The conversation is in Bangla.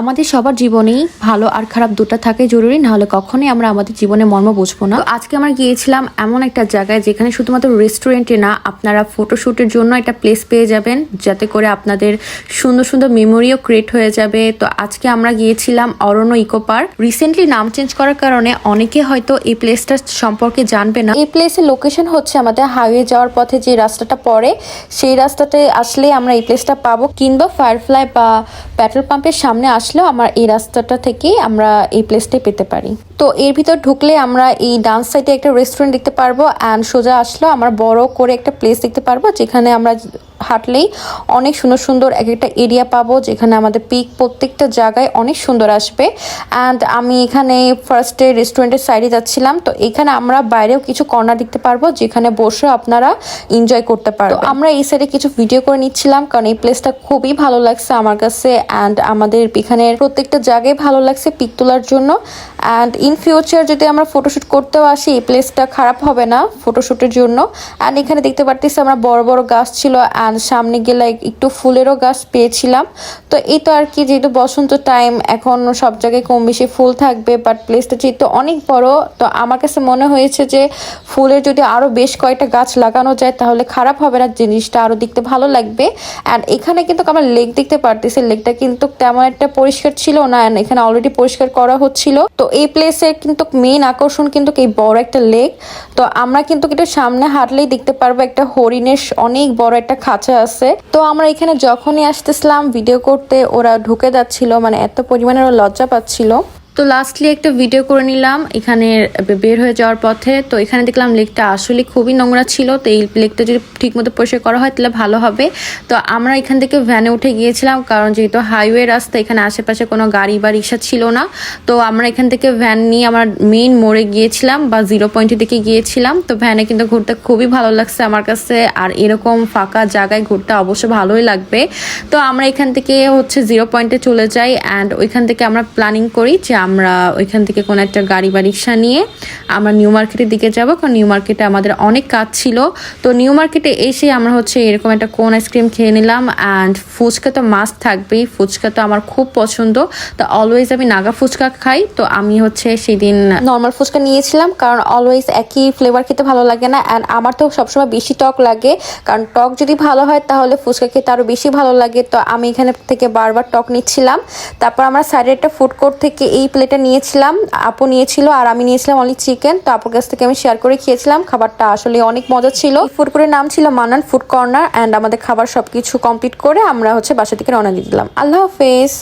আমাদের সবার জীবনেই ভালো আর খারাপ দুটো থাকে জরুরি, নাহলে কখনোই আমরা আমাদের জীবনে মর্ম বুঝব না। আজকে আমরা গিয়েছিলাম এমন একটা জায়গায় যেখানে শুধুমাত্র রেস্টুরেন্টে না, আপনারা ফটোশ্যুটের জন্য একটা প্লেস পেয়ে যাবেন, যাতে করে আপনাদের সুন্দর সুন্দর মেমোরিও ক্রিয়েট হয়ে যাবে। তো আজকে আমরা গিয়েছিলাম অরণ্য ইকো পার্ক। রিসেন্টলি নাম চেঞ্জ করার কারণে অনেকে হয়তো এই প্লেসটা সম্পর্কে জানবে না। এই প্লেসের লোকেশন হচ্ছে আমাদের হাইওয়ে যাওয়ার পথে যে রাস্তাটা পড়ে, সেই রাস্তাতে আসলে আমরা এই প্লেসটা পাবো। কিংবা ফায়ারফ্লাই বা পেট্রোল পাম্পের সামনে আসলেও আমার এই রাস্তাটা থেকেই আমরা এই প্লেসটা পেতে পারি। তো এর ভিতর ঢুকলে আমরা এই ডান্স সাইডে একটা রেস্টুরেন্ট দেখতে পারব অ্যান্ড সোজা আসলেও আমরা বড় করে একটা প্লেস দেখতে পারব, যেখানে আমরা হাঁটলেই অনেক সুন্দর সুন্দর এক একটা এরিয়া পাবো, যেখানে আমাদের পিক প্রত্যেকটা জায়গায় অনেক সুন্দর আসবে। অ্যান্ড আমি এখানে ফার্স্টে রেস্টুরেন্টের সাইডে যাচ্ছিলাম, তো এখানে আমরা বাইরেও কিছু কর্নার দেখতে পারব, যেখানে বসে আপনারা এনজয় করতে পারো আমরা এই সাইডে কিছু ভিডিও করে নিচ্ছিলাম, কারণ এই প্লেসটা খুবই ভালো লাগছে আমার কাছে অ্যান্ড আমাদের এখানের প্রত্যেকটা জায়গায় ভালো লাগছে পিক তোলার জন্য। অ্যান্ড ইন ফিউচার যদি আমরা ফটোশ্যুট করতেও আসি, এই প্লেসটা খারাপ হবে না ফটোশ্যুটের জন্য। অ্যান্ড এখানে দেখতে পারতেছি আমরা বড় বড় গাছ ছিল অ্যান্ড সামনে গেলে একটু ফুলেরও গাছ পেয়েছিলাম। তো এই তো আর কি, যেহেতু বসন্ত টাইম এখন সব জায়গায় কম বেশি ফুল থাকবে বাট প্লেসটা যেহেতু অনেক বড়, তো আমার কাছে মনে হয়েছে যে ফুলের যদি আরও বেশ কয়েকটা গাছ লাগানো যায়, তাহলে খারাপ হবে না, জিনিসটা আরও দেখতে ভালো লাগবে। অ্যান্ড এখানে কিন্তু আমরা লেক দেখতে পারতেছি লেকটা কিন্তু তেমন একটা পরিষ্কার ছিল না, and এখানে অলরেডি পরিষ্কার করা হচ্ছিল। তো এই প্লেসের কিন্তু মেইন আকর্ষণ কিন্তু এই বড় একটা লেক তো আমরা কিন্তু কিন্তু সামনে হাঁটলেই দেখতে পারব একটা হরিণের অনেক বড় একটা খাঁচা আছে। তো আমরা এখানে যখনই আসতেছিলাম ভিডিও করতে ওরা ঢুকে যাচ্ছিল মানে এত পরিমাণে ওরা লজ্জা পাচ্ছিল। তো লাস্টলি একটা ভিডিও করে নিলাম। এখানে বের হয়ে যাওয়ার পথে। তো এখানে দেখলাম লেকটা আসলে খুবই নোংরা ছিল। তো এই লেকটা যদি ঠিকমতো পরিষ্কার করা হয়, তাহলে ভালো হবে। তো আমরা এখান থেকে ভ্যানে উঠে গিয়েছিলাম, কারণ যেহেতু হাইওয়ে রাস্তা, এখানে আশেপাশে কোনো গাড়ি বা রিক্সা ছিল না। তো আমরা এখান থেকে ভ্যান নিয়ে আমরা মেইন মোড়ে গিয়েছিলাম বা জিরো পয়েন্টের দিকে গিয়েছিলাম। তো ভ্যানে কিন্তু ঘুরতে খুবই ভালো লাগছে আমার কাছে। আর এরকম ফাঁকা জায়গায় ঘুরতে অবশ্য ভালোই লাগবে। তো আমরা এখান থেকে হচ্ছে জিরো পয়েন্টে চলে যাই। অ্যান্ড ওইখান থেকে আমরা প্ল্যানিং করি যে আমরা ওইখান থেকে কোনো একটা গাড়ি বা রিক্সা নিয়ে আমরা নিউ মার্কেটের দিকে যাব, কারণ নিউ মার্কেটে আমাদের অনেক কাজ ছিল। তো নিউ মার্কেটে এসে আমরা হচ্ছে এরকম একটা কোন আইসক্রিম খেয়ে নিলাম অ্যান্ড ফুচকা তো মাস্ট থাকবেই। ফুচকা তো আমার খুব পছন্দ। তো অলওয়েজ আমি নাগা ফুচকা খাই। তো আমি হচ্ছে সেদিন নর্মাল ফুচকা নিয়েছিলাম, কারণ অলওয়েজ একই ফ্লেভার খেতে ভালো লাগে না। অ্যান্ড আমার তো সবসময় বেশি টক লাগে। কারণ টক যদি ভালো হয়, তাহলে ফুচকা খেতে আরও বেশি ভালো লাগে। তো আমি এখানে থেকে বারবার টক নিচ্ছিলাম। তারপর আমরা সাইডে একটা ফুড কোর্ট থেকে এই প্লেটটা নিয়েছিলাম, আপু নিয়েছিল আর আমি নিয়েছিলাম অনলি চিকেন তো আপুর কাছ থেকে আমি শেয়ার করে খেয়েছিলাম। খাবারটা আসলে অনেক মজা ছিল। ফুড কোর্টের নাম ছিল মানান ফুড কর্নার অ্যান্ড আমাদের খাবার সবকিছু কমপ্লিট করে আমরা হচ্ছে বাসা থেকে রওনা দিয়ে দিলাম। আল্লাহ হাফেজ।